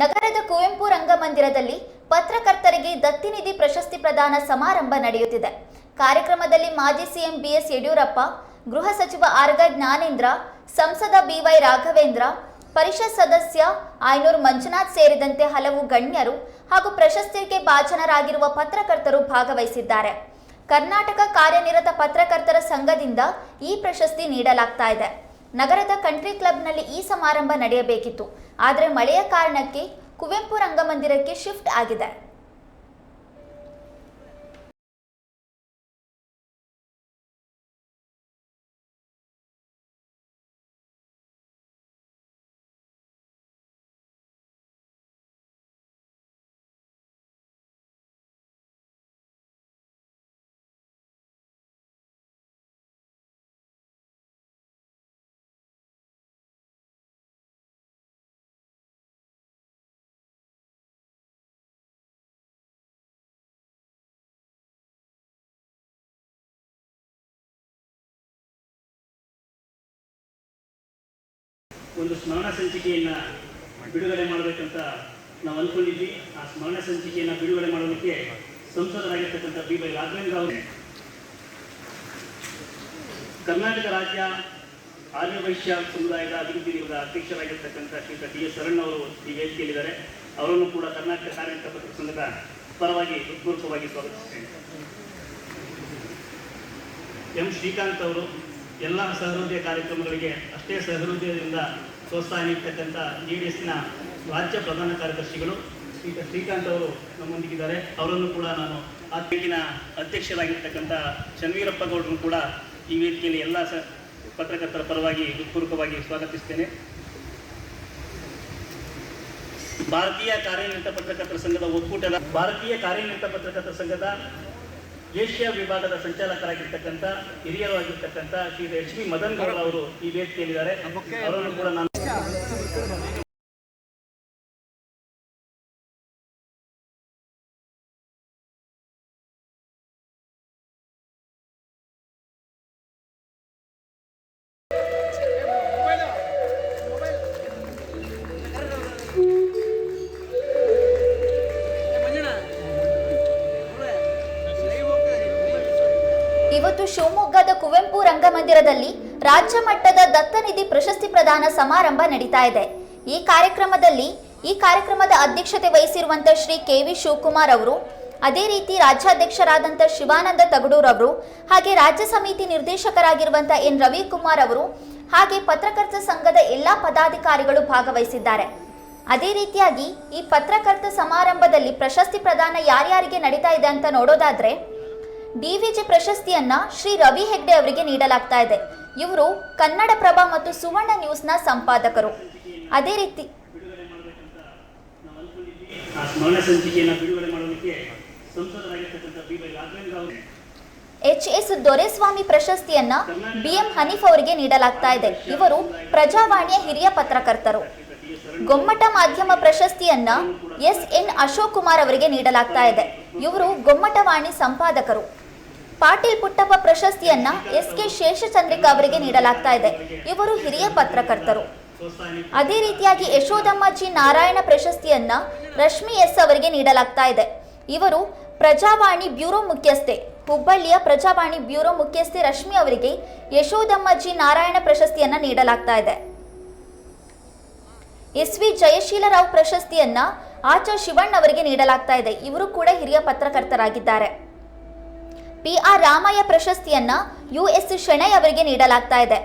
ನಗರದ ಕುವೆಂಪು ರಂಗಮಂದಿರದಲ್ಲಿ ಪತ್ರಕರ್ತರಿಗೆ ದತ್ತಿನಿಧಿ ಪ್ರಶಸ್ತಿ ಪ್ರದಾನ ಸಮಾರಂಭ ನಡೆಯುತ್ತಿದೆ. ಕಾರ್ಯಕ್ರಮದಲ್ಲಿ ಮಾಜಿ ಸಿಎಂ ಬಿಎಸ್ ಯಡಿಯೂರಪ್ಪ, ಗೃಹ ಸಚಿವ ಆರ್ಗ ಜ್ಞಾನೇಂದ್ರ, ಸಂಸದ ಬಿವೈ ರಾಘವೇಂದ್ರ, ಪರಿಷತ್ ಸದಸ್ಯ ಆಯ್ನೂರು ಮಂಜುನಾಥ್ ಸೇರಿದಂತೆ ಹಲವು ಗಣ್ಯರು ಹಾಗೂ ಪ್ರಶಸ್ತಿಗೆ ಭಾಜನರಾಗಿರುವ ಪತ್ರಕರ್ತರು ಭಾಗವಹಿಸಿದ್ದಾರೆ. ಕರ್ನಾಟಕ ಕಾರ್ಯನಿರತ ಪತ್ರಕರ್ತರ ಸಂಘದಿಂದ ಈ ಪ್ರಶಸ್ತಿ ನೀಡಲಾಗ್ತಾ ಇದೆ. ನಗರದ ಕಂಟ್ರಿ ಕ್ಲಬ್ನಲ್ಲಿ ಈ ಸಮಾರಂಭ ನಡೆಯಬೇಕಿತ್ತು. ಆದರೆ ಮಳೆಯ ಕಾರಣಕ್ಕೆ ಕುವೆಂಪು ರಂಗಮಂದಿರಕ್ಕೆ ಶಿಫ್ಟ್ ಆಗಿದೆ. ಒಂದು ಸ್ಮರಣ ಸಂಚಿಕೆಯನ್ನ ಬಿಡುಗಡೆ ಮಾಡಬೇಕಂತ ನಾವು ಅಂದ್ಕೊಂಡಿದ್ವಿ ಆ ಸ್ಮರಣ ಸಂಚಿಕೆಯನ್ನು ಬಿಡುಗಡೆ ಮಾಡೋದಕ್ಕೆ ಸಂಸದರಾಗಿರ್ತಕ್ಕಂಥ ಬಿ ವೈ ರಾಘವೇಂದ್ರ ಅವರು. ಕರ್ನಾಟಕ ರಾಜ್ಯ ಆರ್ಯ ವೈಶ್ಯ ಸಮುದಾಯದ ಅಭಿವೃದ್ಧಿ ನಿಗಮದ ಅಧ್ಯಕ್ಷರಾಗಿರ್ತಕ್ಕಂಥ ಶ್ರೀಯುತ ಡಿ ಎಸ್ ಶರಣ್ ಅವರು ಈ ವೇದಿಕೆಯಲ್ಲಿದ್ದಾರೆ. ಅವರನ್ನು ಕೂಡ ಕರ್ನಾಟಕ ಕಾರ್ಯನಿರತ ಪತ್ರ ಸಂಘದ ಪರವಾಗಿ ಹೃತ್ಪೂರ್ವಕವಾಗಿ ಸ್ವಾಗತಿಸುತ್ತೇನೆ. ಎಂ ಶ್ರೀಕಾಂತ್ ಅವರು ಎಲ್ಲ ಸಹೃದಯ ಕಾರ್ಯಕ್ರಮಗಳಿಗೆ ಅಷ್ಟೇ ಸಹೃದಯದಿಂದ ಪ್ರೋತ್ಸಾಹ ನೀಡ್ತಕ್ಕಂಥ ಜಿ ಡಿ ಎಸ್ನ ರಾಜ್ಯ ಪ್ರಧಾನ ಕಾರ್ಯದರ್ಶಿಗಳು, ಈಗ ಶ್ರೀಕಾಂತ್ ಅವರು ನಮ್ಮೊಂದಿಗಿದ್ದಾರೆ. ಅವರನ್ನು ಕೂಡ ನಾನು ಆ ಪೈಕಿನ ಅಧ್ಯಕ್ಷರಾಗಿರ್ತಕ್ಕಂಥ ಚನ್ನವೀರಪ್ಪ ಗೌಡರು ಕೂಡ ಈ ವೇದಿಕೆಯಲ್ಲಿ ಎಲ್ಲ ಸ ಪತ್ರಕರ್ತರ ಪರವಾಗಿ ಹೃತ್ಪೂರ್ವಕವಾಗಿ ಸ್ವಾಗತಿಸ್ತೇನೆ. ಭಾರತೀಯ ಕಾರ್ಯನಿರತ ಪತ್ರಕರ್ತರ ಸಂಘದ ಒಕ್ಕೂಟದ ಭಾರತೀಯ ಕಾರ್ಯನಿರತ ಪತ್ರಕರ್ತರ ಸಂಘದ ಏಷ್ಯಾ ವಿಭಾಗದ ಸಂಚಾಲಕರಾಗಿರ್ತಕ್ಕಂಥ ಹಿರಿಯರು ಆಗಿರ್ತಕ್ಕಂಥ ಶ್ರೀ ಎಚ್ ಬಿ ಮದನ್ ಗೌಡ ಅವರು ಈ ವೇದಿಕೆಯಲ್ಲಿದ್ದಾರೆ. ಅವರನ್ನು ಕೂಡ ನಾನು ಶಿವಮೊಗ್ಗದ ಕುವೆಂಪು ರಂಗಮಂದಿರದಲ್ಲಿ ರಾಜ್ಯ ಮಟ್ಟದ ದತ್ತನಿಧಿ ಪ್ರಶಸ್ತಿ ಪ್ರದಾನ ಸಮಾರಂಭ ನಡೀತಾ ಇದೆ. ಈ ಕಾರ್ಯಕ್ರಮದಲ್ಲಿ, ಈ ಕಾರ್ಯಕ್ರಮದ ಅಧ್ಯಕ್ಷತೆ ವಹಿಸಿರುವಂತ ಶ್ರೀ ಕೆ ವಿ ಶಿವಕುಮಾರ್ ಅವರು, ಅದೇ ರೀತಿ ರಾಜ್ಯಾಧ್ಯಕ್ಷರಾದಂಥ ಶಿವಾನಂದ ತಗಡೂರ್ ಅವರು, ಹಾಗೆ ರಾಜ್ಯ ಸಮಿತಿ ನಿರ್ದೇಶಕರಾಗಿರುವಂಥ ಎನ್ ರವಿಕುಮಾರ್ ಅವರು, ಹಾಗೆ ಪತ್ರಕರ್ತ ಸಂಘದ ಎಲ್ಲ ಪದಾಧಿಕಾರಿಗಳು ಭಾಗವಹಿಸಿದ್ದಾರೆ. ಅದೇ ರೀತಿಯಾಗಿ ಈ ಪತ್ರಕರ್ತ ಸಮಾರಂಭದಲ್ಲಿ ಪ್ರಶಸ್ತಿ ಪ್ರದಾನ ಯಾರ್ಯಾರಿಗೆ ನಡೀತಾ ಇದೆ ಅಂತ ನೋಡೋದಾದ್ರೆ ಡಿವಿಜಿ ಪ್ರಶಸ್ತಿಯನ್ನ ಶ್ರೀ ರವಿ ಹೆಗ್ಡೆ ಅವರಿಗೆ ನೀಡಲಾಗ್ತಾ ಇದೆ. ಇವರು ಕನ್ನಡಪ್ರಭ ಮತ್ತು ಸುವರ್ಣ ನ್ಯೂಸ್ನ ಸಂಪಾದಕರು. ಅದೇ ರೀತಿ ಎಚ್ ಎಸ್ ದೊರೆಸ್ವಾಮಿ ಪ್ರಶಸ್ತಿಯನ್ನ ಬಿ ಎಂ ಹನೀಫ್ ಅವರಿಗೆ ನೀಡಲಾಗ್ತಾ ಇದೆ. ಇವರು ಪ್ರಜಾವಾಣಿಯ ಹಿರಿಯ ಪತ್ರಕರ್ತರು. ಗೊಮ್ಮಟ ಮಾಧ್ಯಮ ಪ್ರಶಸ್ತಿಯನ್ನ ಎಸ್ ಎನ್ ಅಶೋಕ್ ಕುಮಾರ್ ಅವರಿಗೆ ನೀಡಲಾಗ್ತಾ ಇದೆ. ಇವರು ಗೊಮ್ಮಟವಾಣಿ ಸಂಪಾದಕರು. ಪಾಟೀಲ್ ಪುಟ್ಟಪ್ಪ ಪ್ರಶಸ್ತಿಯನ್ನ ಎಸ್ ಕೆ ಶೇಷಚಂದ್ರಿಕಾ ಅವರಿಗೆ ನೀಡಲಾಗ್ತಾ ಇದೆ. ಇವರು ಹಿರಿಯ ಪತ್ರಕರ್ತರು. ಅದೇ ರೀತಿಯಾಗಿ ಯಶೋಧಮ್ಮಜಿ ನಾರಾಯಣ ಪ್ರಶಸ್ತಿಯನ್ನ ರಶ್ಮಿ ಎಸ್ ಅವರಿಗೆ ನೀಡಲಾಗ್ತಾ ಇದೆ. ಇವರು ಪ್ರಜಾವಾಣಿ ಬ್ಯೂರೋ ಮುಖ್ಯಸ್ಥೆ. ಹುಬ್ಬಳ್ಳಿಯ ಪ್ರಜಾವಾಣಿ ಬ್ಯೂರೋ ಮುಖ್ಯಸ್ಥೆ ರಶ್ಮಿ ಅವರಿಗೆ ಯಶೋದಮ್ಮ ಜಿ ನಾರಾಯಣ ಪ್ರಶಸ್ತಿಯನ್ನ ನೀಡಲಾಗ್ತಾ ಇದೆ. ಎಸ್ ವಿ ಜಯಶೀಲರಾವ್ ಪ್ರಶಸ್ತಿಯನ್ನ ಆಚಾ ಶಿವಣ್ಣ ಅವರಿಗೆ ನೀಡಲಾಗ್ತಾ ಇದೆ. ಇವರು ಕೂಡ ಹಿರಿಯ ಪತ್ರಕರ್ತರಾಗಿದ್ದಾರೆ. ಪಿ ಆರ್ ರಾಮಯ್ಯ ಪ್ರಶಸ್ತಿಯನ್ನ ಯು ಎಸ್ ಶೆಣೈ ಅವರಿಗೆ ನೀಡಲಾಗ್ತಾ ಇದೆ.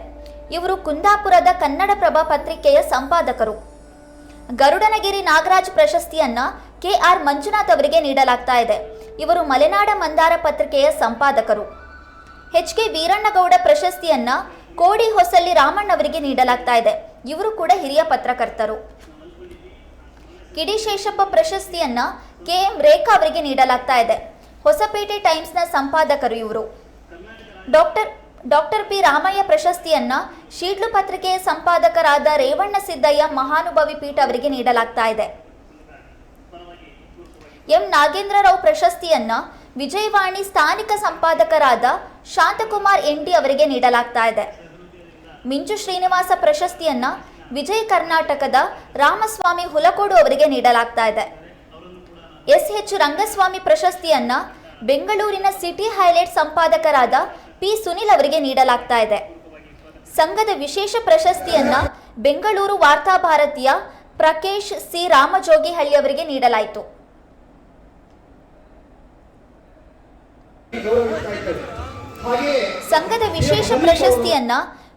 ಇವರು ಕುಂದಾಪುರದ ಕನ್ನಡಪ್ರಭ ಪತ್ರಿಕೆಯ ಸಂಪಾದಕರು. ಗರುಡನಗಿರಿ ನಾಗರಾಜ್ ಪ್ರಶಸ್ತಿಯನ್ನ ಕೆ ಆರ್ ಮಂಜುನಾಥ್ ಅವರಿಗೆ ನೀಡಲಾಗ್ತಾ ಇದೆ. ಇವರು ಮಲೆನಾಡ ಮಂದಾರ ಪತ್ರಿಕೆಯ ಸಂಪಾದಕರು. ಎಚ್ ಕೆ ವೀರಣ್ಣಗೌಡ ಪ್ರಶಸ್ತಿಯನ್ನ ಕೋಡಿ ಹೊಸಲ್ಲಿ ರಾಮಣ್ಣ ಅವರಿಗೆ ನೀಡಲಾಗ್ತಾ ಇದೆ. ಇವರು ಕೂಡ ಹಿರಿಯ ಪತ್ರಕರ್ತರು. ಕಿಡಿಶೇಷಪ್ಪ ಪ್ರಶಸ್ತಿಯನ್ನ ಕೆ ಎಂ ರೇಖಾ ಅವರಿಗೆ ನೀಡಲಾಗ್ತಾ ಇದೆ. ಹೊಸಪೇಟೆ ಟೈಮ್ಸ್ನ ಸಂಪಾದಕರು ಇವರು. ಡಾಕ್ಟರ್ ಡಾಕ್ಟರ್ ಪಿ ರಾಮಯ್ಯ ಪ್ರಶಸ್ತಿಯನ್ನ ಶೀಡ್ಲು ಪತ್ರಿಕೆಯ ಸಂಪಾದಕರಾದ ರೇವಣ್ಣ ಸಿದ್ದಯ್ಯ ಮಹಾನುಭವಿ ಪೀಠ ಅವರಿಗೆ ನೀಡಲಾಗ್ತಾ ಇದೆ. ಎಂ ನಾಗೇಂದ್ರರಾವ್ ಪ್ರಶಸ್ತಿಯನ್ನ ವಿಜಯವಾಣಿ ಸ್ಥಾನಿಕ ಸಂಪಾದಕರಾದ ಶಾಂತಕುಮಾರ್ ಎನ್ ಡಿ ಅವರಿಗೆ ನೀಡಲಾಗ್ತಾ ಇದೆ. ಮಿಂಚು ಶ್ರೀನಿವಾಸ ಪ್ರಶಸ್ತಿಯನ್ನ ವಿಜಯ ಕರ್ನಾಟಕದ ರಾಮಸ್ವಾಮಿ ಹುಲಕೋಡು ಅವರಿಗೆ ನೀಡಲಾಗ್ತಾ ಇದೆ. ಎಸ್ ಎಚ್ ರಂಗಸ್ವಾಮಿ ಪ್ರಶಸ್ತಿಯನ್ನ ಬೆಂಗಳೂರಿನ ಸಿಟಿ ಹೈಲೈಟ್ ಸಂಪಾದಕರಾದ ಪಿ ಸುನಿಲ್ ಅವರಿಗೆ ನೀಡಲಾಗ್ತಾ ಇದೆ. ಸಂಘದ ವಿಶೇಷ ಪ್ರಶಸ್ತಿಯನ್ನ ಬೆಂಗಳೂರು ವಾರ್ತಾಭಾರತಿಯ ಪ್ರಕೇಶ್ ಸಿ ರಾಮಜೋಗಿಹಳ್ಳಿ ಅವರಿಗೆ ನೀಡಲಾಯಿತು. ಸಂಘದ ವಿಶೇಷ ಪ್ರಶಸ್ತಿಯನ್ನ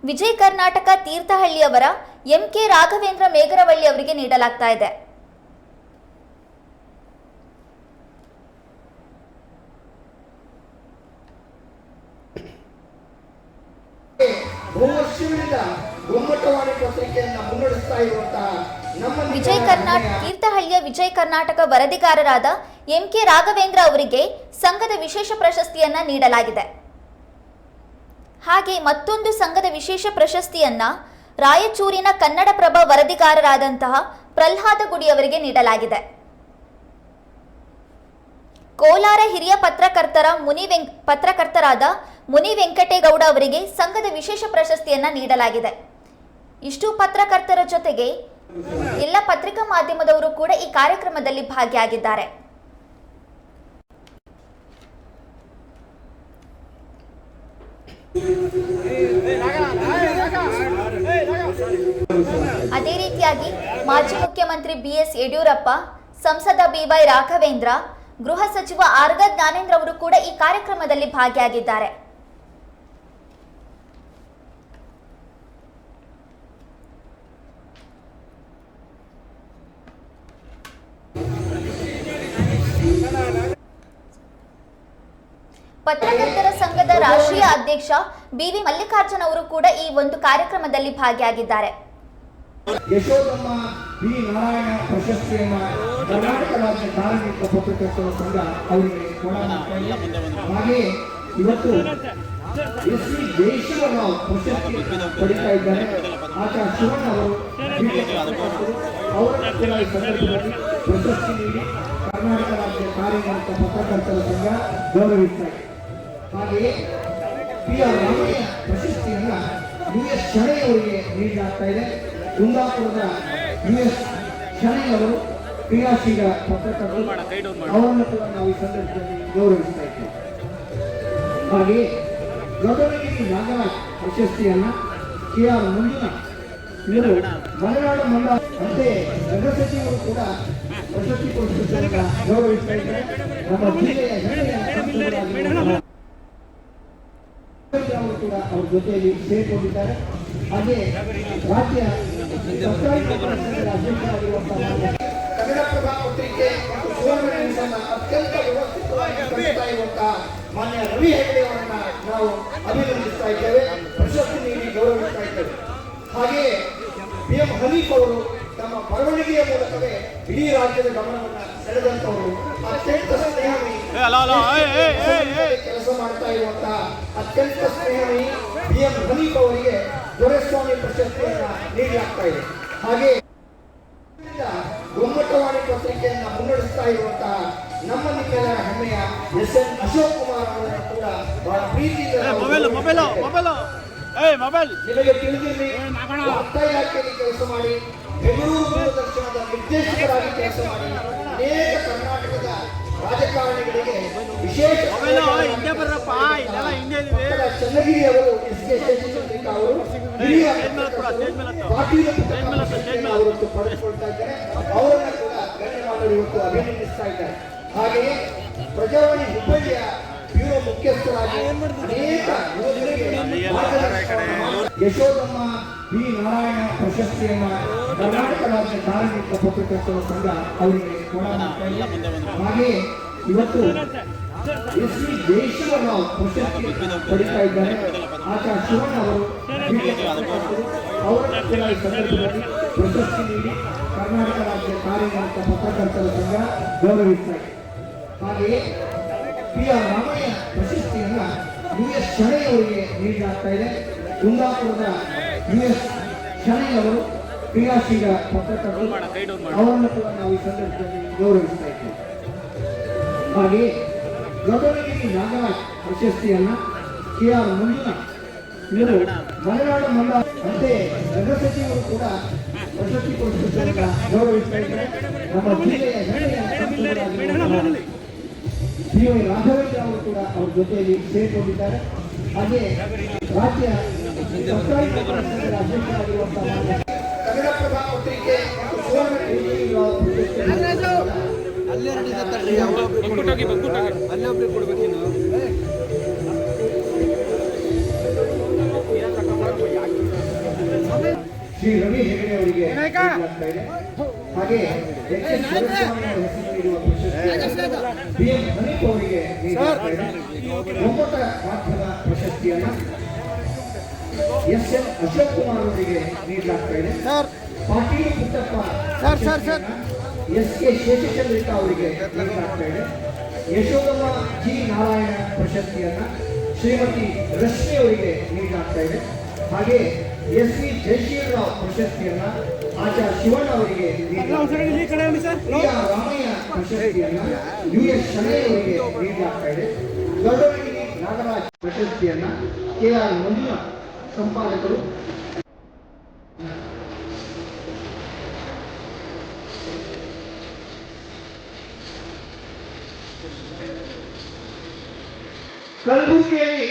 ವಿಜಯ ಕರ್ನಾಟಕ ತೀರ್ಥಹಳ್ಳಿ ಅವರ ಎಂ ಕೆ ರಾಘವೇಂದ್ರ ಮೇಘರವಳ್ಳಿ ಅವರಿಗೆ ನೀಡಲಾಗ್ತಾ ಇದೆ. ಬಹುವರ್ಷಗಳಿಂದ ಗುಮ್ಮಟವಾಣಿ ಪತ್ರಿಕೆಯನ್ನ ಮುನ್ನಡೆಸ್ತಾ ಇರುವಂತಹ ನಮ್ಮ ವಿಜಯ ಕರ್ನಾಟಕ ತೀರ್ಥಹಳ್ಳಿಯ ವಿಜಯ ಕರ್ನಾಟಕ ವರದಿಗಾರರಾದ ಎಂ ಕೆ ರಾಘವೇಂದ್ರ ಅವರಿಗೆ ಸಂಘದ ವಿಶೇಷ ಪ್ರಶಸ್ತಿಯನ್ನ ನೀಡಲಾಗಿದೆ. ಹಾಗೆ ಮತ್ತೊಂದು ಸಂಘದ ವಿಶೇಷ ಪ್ರಶಸ್ತಿಯನ್ನ ರಾಯಚೂರಿನ ಕನ್ನಡಪ್ರಭ ವರದಿಗಾರರಾದಂತಹ ಪ್ರಹ್ಲಾದ ಗುಡಿ ಅವರಿಗೆ ನೀಡಲಾಗಿದೆ. ಕೋಲಾರ ಹಿರಿಯ ಪತ್ರಕರ್ತರ ಮುನಿ ವೆಂಕ್ ಪತ್ರಕರ್ತರಾದ ಮುನಿ ವೆಂಕಟೇಗೌಡ ಅವರಿಗೆ ಸಂಘದ ವಿಶೇಷ ಪ್ರಶಸ್ತಿಯನ್ನ ನೀಡಲಾಗಿದೆ. ಇಷ್ಟು ಪತ್ರಕರ್ತರ ಜೊತೆಗೆ ಎಲ್ಲ ಪತ್ರಿಕಾ ಮಾಧ್ಯಮದವರು ಕೂಡ ಈ ಕಾರ್ಯಕ್ರಮದಲ್ಲಿ ಭಾಗಿಯಾಗಿದ್ದಾರೆ. ಅದೇ ರೀತಿಯಾಗಿ ಮಾಜಿ ಮುಖ್ಯಮಂತ್ರಿ ಬಿ ಎಸ್ ಯಡಿಯೂರಪ್ಪ, ಸಂಸದ ಬಿವೈ ರಾಘವೇಂದ್ರ, ಗೃಹ ಸಚಿವ ಆರ್ಗ ಜ್ಞಾನೇಂದ್ರ ಅವರು ಕೂಡ ಈ ಕಾರ್ಯಕ್ರಮದಲ್ಲಿ ಭಾಗಿಯಾಗಿದ್ದಾರೆ. ಪತ್ರಕರ್ತರ ಸಂಘದ ರಾಷ್ಟ್ರೀಯ ಅಧ್ಯಕ್ಷ ಬಿವಿ ಮಲ್ಲಿಕಾರ್ಜುನ್ ಅವರು ಕೂಡ ಈ ಒಂದು ಕಾರ್ಯಕ್ರಮದಲ್ಲಿ ಭಾಗಿಯಾಗಿದ್ದಾರೆ. ಯಶೋಧಮ್ಮ ಬಿ. ನಾರಾಯಣ ಪ್ರಶಸ್ತಿಯನ್ನ ಕರ್ನಾಟಕ ರಾಜ್ಯ ಕಾರ್ಮಿಕ ಪತ್ರಕರ್ತರ ಸಂಘ ಅವರಿಗೆ ಹಾಗೆ ಇವತ್ತು ಎಸ್ ವಿ ಜಯಶಿವರಾವ್ ಪ್ರಶಸ್ತಿ ಪಡಿತಾ ಇದ್ದಾರೆ. ಆತ ಶಿವಣ್ಣ ಅವರು ಅವರ. ಕೂಡ ಸಂದರ್ಭದಲ್ಲಿ ಪ್ರಶಸ್ತಿ ನೀಡಿ ಕರ್ನಾಟಕ ರಾಜ್ಯ ಕಾರ್ಯನಿರತ ಪತ್ರಕರ್ತರ ಸಂಘ ಗೌರವಿಸ್ತಾ ಇದೆ ಹಾಗೆಯೇ ಪಿ ಆರ್ ರಾಮಯ್ಯ ಪ್ರಶಸ್ತಿಯನ್ನು ಯು ಎಸ್ ಶಣೈ ನೀಡಲಾಗ್ತಾ ಇದೆ. ಕುಂದಾಪುರದ ಯು ಎಸ್ ಶಣೈ ಅವರು ಕ್ರಿಯಾಶೀಲ ಪತ್ರಕರ್ತರು. ಅವರನ್ನು ಕೂಡ ನಾವು ಈ ಸಂದರ್ಭದಲ್ಲಿ ಗೌರವಿಸ್ತಾ ಇದ್ದೇವೆ. ಹಾಗೆಯೇ ಗದಗ ನಾಗರಾಜ್ ಪ್ರಶಸ್ತಿಯನ್ನು ಕೆ ಆರ್ ಮಂಜುನಾಥ್ ಇವರು ಮಲೆನಾಡು ಮಂಡ ಮತ್ತೆ ಗೃಹ ಸಚಿವರು ಕೂಡ ಪ್ರಶಸ್ತಿ ಪುರಸ್ಕೃತರನ್ನ ಗೌರವಿಸ್ತಾ ಇದ್ದಾರೆ. ನಮ್ಮ ಜಿಲ್ಲೆಯ ಹಿರಿಯ ಸಂಸದರಾಗಿರುವಂತಹ ಅವರು ಕೂಡ ಅವ್ರ ಜೊತೆಯಲ್ಲಿ ಸೇರಿಕೊಂಡಿದ್ದಾರೆ. ಹಾಗೆ ರಾಜ್ಯ ಕನ್ನಡಪ್ರಭ ಪತ್ರಿಕೆ ಮತ್ತು ಸುವರ್ಣ ಅತ್ಯಂತ ವ್ಯವಸ್ಥಿತವಾಗಿ ಇರುವಂತಹ ಮಾನ್ಯ ರವಿ ಹೆಗಡೆ ಅವರನ್ನ ನಾವು ಅಭಿನಂದಿಸ್ತಾ ಇದ್ದೇವೆ. ಪ್ರಶಸ್ತಿ ನೀಡಿ ಗೌರವಿಸ್ತಾ ಇದ್ದೇವೆ. ಹಾಗೆಯೇ ಪಿ ಎಂ ಹನೀಫ್ ಅವರು ತಮ್ಮ ಬರವಣಿಗೆಯ ಮೂಲಕವೇ ಇಡೀ ರಾಜ್ಯದ ಗಮನವನ್ನ ಸೆಳೆದಂತವರು ಅತ್ಯಂತ ಸ್ನೇಹವಿ ಕೆಲಸ ಮಾಡ್ತಾ ಇರುವಂತಹ ಅತ್ಯಂತ ಸ್ನೇಹವಿ ಬಿ ಎಂ ಹನೀಫ್ ಅವರಿಗೆ ದೊರೆಸ್ವಾಮಿ ಪ್ರಶಸ್ತಿಯನ್ನ ನೀಡಲಾಗ್ತಾ ಇದೆ. ಹಾಗೆ ಗುಮ್ಮಟವಾಣಿ ಪತ್ರಿಕೆಯನ್ನು ಮುನ್ನಡೆಸ್ತಾ ಇರುವಂತಹ ನಮ್ಮ ನಿಮ್ಮೆಲ್ಲರ ಹೆಮ್ಮೆಯ ಎಸ್ ಎನ್ ಅಶೋಕ್ ಕುಮಾರ್ ಅವರನ್ನು ಕೂಡ ಬಹಳ ಪ್ರೀತಿಯಿಂದ ನಿಮಗೆ ತಿಳಿದಿರಲಿ ವಾರ್ತಾ ಇಲಾಖೆಯಲ್ಲಿ ಕೆಲಸ ಮಾಡಿ ಬೆಂಗಳೂರು ದೂರದರ್ಶನದ ನಿರ್ದೇಶಕರಾಗಿ ಕೆಲಸ ಮಾಡಿ ಅನೇಕ ಕರ್ನಾಟಕದ ರಾಜಕಾರಣಿಗಳಿಗೆ ವಿಶೇಷ ಹಿಂದೆ ಬರ್ರಪ್ಪ. ಇಲ್ಲೆಲ್ಲ ಹಿಂದೆ ಚನ್ನಗಿರಿ ಅವರು ಎಸ್ ಕೆ ಶಶಿಚಂದ್ರಿಕಾ ಅವರು ಹಿರಿಯ ಪಾಟೀಲ ಅವರನ್ನು ಪಡೆದುಕೊಳ್ತಾ ಇದ್ದಾರೆ. ಅವರನ್ನ ಕೂಡ ಗಣ್ಯಮಾನರು ಇವತ್ತು ಅಭಿನಂದಿಸ್ತಾ ಇದ್ದಾರೆ. ಹಾಗೆಯೇ ಪ್ರಜಾವಾಣಿ ಹುಬ್ಬಳ್ಳಿಯ ಬ್ಯೂರೋ ಮುಖ್ಯಸ್ಥರಾಗಿ ಅನೇಕ ಯಶೋಧಮ್ಮ ಬಿ ನಾರಾಯಣ ಪ್ರಶಸ್ತಿಯನ್ನ ಕರ್ನಾಟಕ ರಾಜ್ಯ ಕಾರಣಿಕ ಪತ್ರಕರ್ತರ ಸಂಘ ಅವರಿಗೆ ಹಾಗೆಯೇ ಇವತ್ತು ಎಸ್ ವಿ ದೇಶವರಾವ್ ಪ್ರಶಸ್ತಿ ಪಡಿತಾ ಇದ್ದಾರೆ. ಆತ ಶಿವಣ್ಣ ಅವರು ಕೂಡ ಈ ಸಂದರ್ಭದಲ್ಲಿ ಪ್ರಶಸ್ತಿ ನೀಡಿ ಕರ್ನಾಟಕ ರಾಜ್ಯ ಕಾರ್ಯನಿರತ ಪತ್ರಕರ್ತರ ಸಂಘ ಗೌರವಿಸ್ತಾ ಇದೆ ಹಾಗೆಯೇ ಪಿ ಆರ್ ರಾಮಯ್ಯ ಪ್ರಶಸ್ತಿಯನ್ನ ಯು ಎಸ್ ಶಣೈ ಅವರಿಗೆ ನೀಡಲಾಗ್ತಾ ಇದೆ. ಕುಂದಾಪುರದ ಶಣೈ ಅವರು ಕ್ರಿಯಾಶೀಲ ಪತ್ರಕರ್ತರು ಅವರನ್ನು ಕೂಡ ನಾವು ಈ ಸಂದರ್ಭದಲ್ಲಿ ಗೌರವಿಸ್ತಾ ಇದ್ದೇವೆ. ಹಾಗೆಯೇ ಗೌರವಗಿರಿ ನಾಗರಾಜ್ ಪ್ರಶಸ್ತಿಯನ್ನು ಕೆ ಆರ್ ಮಂಜುನಾಥ್ ಇವರು ಮಲೆನಾಡು ಮಂಡ ಅಂತೆ ಗೃಹ ಸಚಿವರು ಕೂಡ ಪ್ರಶಸ್ತಿ ಪುರಸ್ಕೃತರನ್ನ ಗೌರವಿಸ್ತಾ ಇದ್ದಾರೆ. ನಮ್ಮ ಜಿಲ್ಲೆಯ ಶ್ರೀ ವೈ ರಾಘವೇಂದ್ರ ಅವರು ಕೂಡ ಅವ್ರ ಜೊತೆಯಲ್ಲಿ ಸೇರಿಕೊಂಡಿದ್ದಾರೆ. ಹಾಗೆ ರಾಜ್ಯ ಸರ್ಕಾರಿ ನೌಕರರ ಸಂಘದ ಅಧ್ಯಕ್ಷರಾಗಿರುವಂತಹ ಮಾನ್ಯ ಕನ್ನಡಪ್ರಭ ಪತ್ರಿಕೆ ಮತ್ತು ಸುವರ್ಣ ಟಿವಿ ಅಲ್ಲೇ ನಡೀತಾ ತಡ್ರಿ ಅಲ್ಲೇ ಒಬ್ರಿಗೆ ಕೊಡ್ಬೇಕಿನ್ನು ಶ್ರೀ ರವಿ ಹೆಗಡೆ ಅವರಿಗೆ ನೀಡಲಾಗ್ತಾ ಇದೆ ಹಾಗೆ ಎಚ್ ಎಸ್ ಶಿವಸ್ವಾಮಿ ಅವರ ಹೆಸರಿನಲ್ಲಿರುವ ಪ್ರಶಸ್ತಿ ಬಿ ಎಂ ಹನೀಫ್ ಅವರಿಗೆ ನೀಡಲಾಗ್ತಾ ಇದೆ ಒಮ್ಮತ ಪಾಠದ ಪ್ರಶಸ್ತಿಯನ್ನು ಎಸ್ ಎನ್ ಅಶೋಕ್ ಕುಮಾರ್ ಅವರಿಗೆ ನೀಡಲಾಗ್ತಾ ಇದೆ. Sir. Patil Puttappa sir, sir, sir. S K Sheshachandrika ಅವರಿಗೆ ನೀಡಲಾಗ್ತಾ ಇದೆ. ಯಶೋಧಮ್ಮ ಜಿ ನಾರಾಯಣ ಪ್ರಶಸ್ತಿಯನ್ನ ಶ್ರೀಮತಿ ರಶ್ಮಿ ಅವರಿಗೆ ನೀಡಲಾಗ್ತಾ ಇದೆ. ಹಾಗೆ ಎಸ್ ವಿ ಜಯಶೀಲರಾವ್ ಪ್ರಶಸ್ತಿಯನ್ನ ಆಚಾರ್ಯ ಶಿವಣ್ಣ ಅವರಿಗೆ. ರಾಮಯ್ಯ ಪ್ರಶಸ್ತಿಯನ್ನ ಯು ಎಸ್ ಶನೈ ಅವರಿಗೆ ನೀಡಲಾಗ್ತಾ ಇದೆ. ದೊಡ್ಡವರಿಗೆ ನಾಗರಾಜ್ ಪ್ರಶಸ್ತಿಯನ್ನ ಕೆ ಆರ್ ಮಂಜುನಾಥ್ ಸಂಪಾದಕರು. ಕಲಬುರಗಿಯಲ್ಲಿ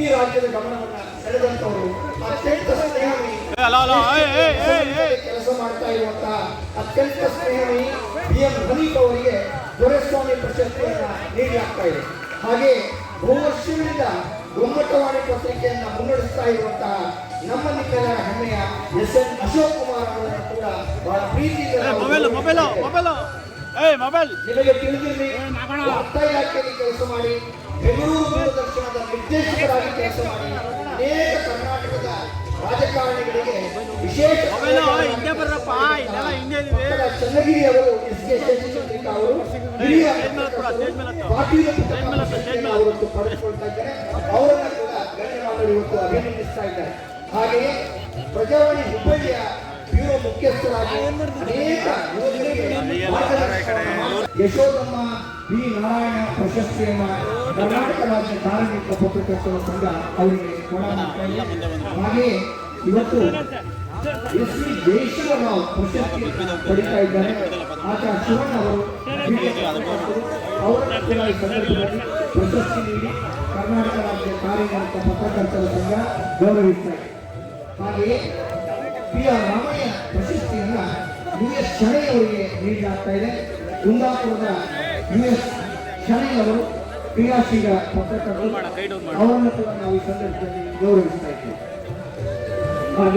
ಇಡೀ ರಾಜ್ಯದ ಗಮನವನ್ನ ಸೆಳೆದಂತವರು ಅತ್ಯಂತ ಸ್ನೇಹಿ ಕೆಲಸ ಮಾಡ್ತಾ ಇರುವಂತಹ ಅತ್ಯಂತ ಸ್ನೇಹಿ ಬಿ ಎಂ ಹನೀಫ್ ಅವರಿಗೆ ದೊರೆಸ್ವಾಮಿ ಪ್ರಶಸ್ತಿಯನ್ನ ನೀಡಲಾಗ್ತಾ ಇದೆ. ಹಾಗೆ ಬಹು ವರ್ಷಗಳಿಂದ ಗುಮ್ಮಟವಾಣಿ ಪತ್ರಿಕೆಯನ್ನ ಮುನ್ನಡೆಸ್ತಾ ಇರುವಂತಹ ನಮ್ಮ ನಿಮ್ಮೆಲ್ಲರ ಹೆಮ್ಮೆಯ ಎಸ್ ಎನ್ ಅಶೋಕ್ ಕುಮಾರ್ ಅವರನ್ನು ಕೂಡ ಬಹಳ ಪ್ರೀತಿಯಿಂದ ಮೊಬೈಲ್ ಮೊಬೈಲ್ ಮೊಬೈಲ್. ಏಯ್ ಮೊಬೈಲ್. ನಿಮಗೆ ತಿಳಿದಿರಲಿ ವಾರ್ತಾ ಇಲಾಖೆಯಲ್ಲಿ ಕೆಲಸ ಮಾಡಿ ಬೆಂಗಳೂರು ದೂರದರ್ಶನದ ನಿರ್ದೇಶಕರಾಗಿ ಕೆಲಸ ಮಾಡಿ ಅನೇಕ ಕರ್ನಾಟಕದ ರಾಜಕಾರಣಿಗಳಿಗೆ ವಿಶೇಷ ಚನ್ನಗಿರಿ ಅವರು ಎಸ್ ಕೆ ಶಶಿಚಂದ್ರಿಕಾ ಅವರು ಹಿರಿಯ. ಅವರನ್ನು ಪಡೆದುಕೊಳ್ತಾ ಇದ್ದಾರೆ. ಅವರನ್ನ ಕೂಡ ಗಣ್ಯಮಾನರು ಇವತ್ತು ಅಭಿನಂದಿಸ್ತಾ ಇದ್ದಾರೆ. ಹಾಗೆಯೇ ಪ್ರಜಾವಾಣಿ ಹುಬ್ಬಳ್ಳಿಯ ಬ್ಯೂರೋ ಮುಖ್ಯಸ್ಥರಾಗಿ ಅನೇಕ ಯುವಕರಿಗೆ ಯಶೋದಮ್ಮ ನಾರಾಯಣ ಪ್ರಶಸ್ತಿಯನ್ನ ಕರ್ನಾಟಕ ರಾಜ್ಯ ಕಾರ್ಮಿಕ ಪತ್ರಕರ್ತರ ಸಂಘ ಅವರಿಗೆ ಹಾಗೆಯೇ ಇವತ್ತು ಎಸ್ ವಿ ಜಯಶೀಲರಾವ್ ಪ್ರಶಸ್ತಿ ಪಡಿತಾ ಇದ್ದಾರೆ. ಆತ ಶಿವಣ್ಣ ಅವರು ಅವರ. ಈ ಸಂದರ್ಭದಲ್ಲಿ ಪ್ರಶಸ್ತಿ ನೀಡಿ ಕರ್ನಾಟಕ ರಾಜ್ಯ ಕಾರ್ಯನಿರತ ಪತ್ರಕರ್ತರ ಸಂಘ ಗೌರವಿಸ್ತಾ ಹಾಗೆಯೇ ಪಿ ಆರ್ ರಾಮಯ್ಯ ಪ್ರಶಸ್ತಿಯನ್ನ ಯು ಎಸ್ ಶಣೈ ಅವರಿಗೆ ನೀಡಲಾಗ್ತಾ ಇದೆ. ಕುಂದಾಪುರದ ಎಸ್ ಅವರು ಕ್ರಿಯಾಶೀಲ ಪತ್ರಕರ್ತರು. ಅವರನ್ನು ಕೂಡ ನಾವು ಈ ಸಂದರ್ಭದಲ್ಲಿ ಗೌರವಿಸ್ತಾ ಇದ್ದೇವೆ.